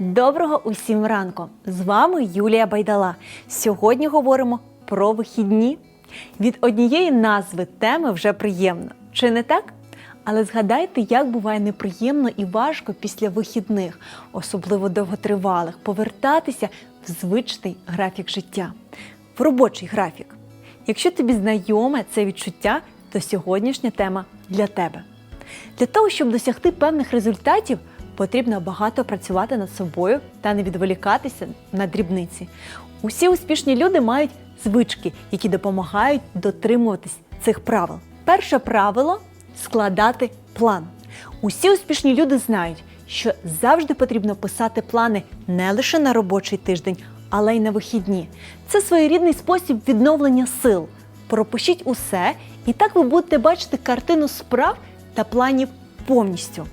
Доброго усім ранку! З вами Юлія Байдала. Сьогодні говоримо про вихідні. Від однієї назви теми вже приємно. Чи не так? Але згадайте, як буває неприємно і важко після вихідних, особливо довготривалих, повертатися в звичний графік життя, в робочий графік. Якщо тобі знайоме це відчуття, то сьогоднішня тема для тебе. Для того, щоб досягти певних результатів, потрібно багато працювати над собою та не відволікатися на дрібниці. Усі успішні люди мають звички, які допомагають дотримуватись цих правил. Перше правило складати план. Усі успішні люди знають, що завжди потрібно писати плани не лише на робочий тиждень, але й на вихідні. Це своєрідний спосіб відновлення сил. Пропишіть усе, і так ви будете бачити картину справ та планів повністю.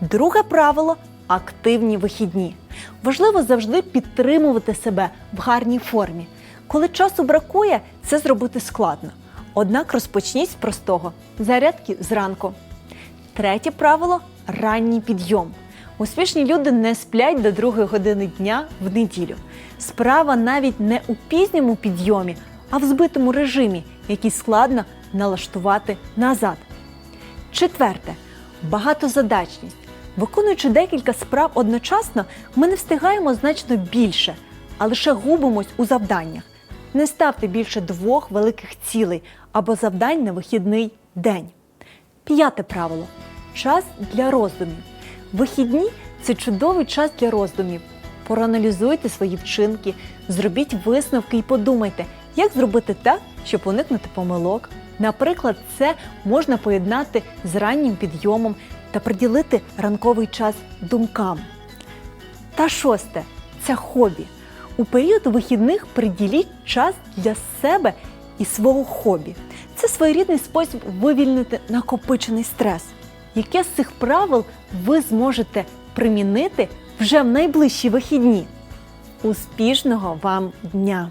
Друге правило активні вихідні. Важливо завжди підтримувати себе в гарній формі. Коли часу бракує, це зробити складно. Однак розпочніть з простого зарядки зранку. Третє правило ранній підйом. Успішні люди не сплять до другої години дня в неділю. Справа навіть не у пізньому підйомі, а в збитому режимі, який складно налаштувати назад. Четверте багатозадачність. Виконуючи декілька справ одночасно, ми не встигаємо значно більше, а лише губимось у завданнях. Не ставте більше двох великих цілей або завдань на вихідний день. П'яте правило час для роздумів. Вихідні це чудовий час для роздумів. Проаналізуйте свої вчинки, зробіть висновки і подумайте, як зробити так, щоб уникнути помилок. Наприклад, це можна поєднати з раннім підйомом та приділити ранковий час думкам. Та шосте це хобі. У період вихідних приділіть час для себе і свого хобі. Це своєрідний спосіб вивільнити накопичений стрес. Яке з цих правил ви зможете примінити вже в найближчі вихідні? Успішного вам дня!